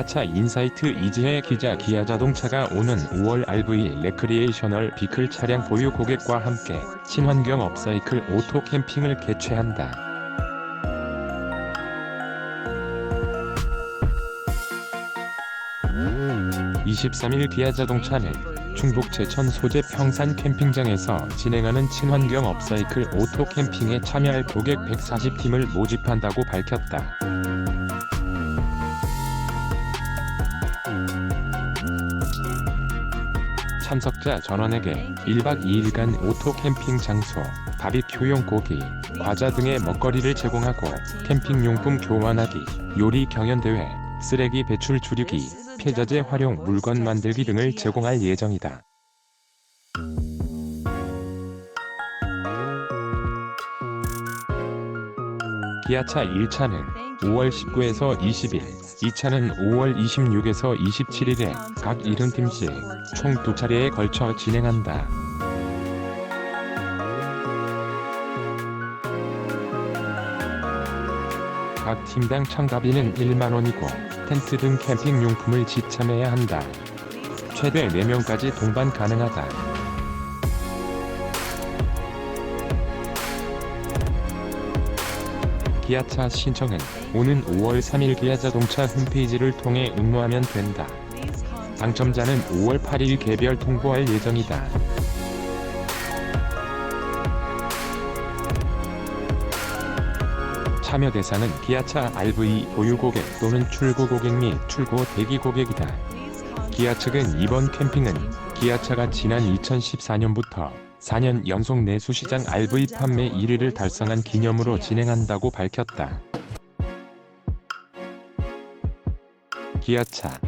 기아차 인사이트 이지혜 기자 기아 자동차가 오는 5월 RV 레크리에이셔널 비클 차량 보유 고객과 함께 친환경 업사이클 오토 캠핑을 개최한다. (23일) 기아 자동차는 충북 제천 소재 평산 캠핑장에서 진행하는 친환경 업사이클 오토 캠핑에 참여할 고객 140팀을 모집한다고 밝혔다. 참석자 전원에게 1박 2일간 오토 캠핑 장소, 바비큐용 고기, 과자 등의 먹거리를 제공하고 캠핑용품 교환하기, 요리 경연대회, 쓰레기 배출 줄이기, 폐자재 활용 물건 만들기 등을 제공할 예정이다. 기아차 1차는 5월 19에서 20일, 2차는 5월 26에서 27일에 각 70팀씩 총 두 차례에 걸쳐 진행한다. 각 팀당 참가비는 1만원이고 텐트 등 캠핑 용품을 지참해야 한다. 최대 4명까지 동반 가능하다. 기아차 신청은 오는 5월 3일 기아자동차 홈페이지를 통해 응모하면 된다. 당첨자는 5월 8일 개별 통보할 예정이다. 참여 대상은 기아차 RV 보유 고객 또는 출고 고객 및 출고 대기 고객이다. 기아 측은 이번 캠핑은 기아차가 지난 2014년부터 4년 연속 내수시장 RV 판매 1위를 달성한 기념으로 진행한다고 밝혔다. 기아차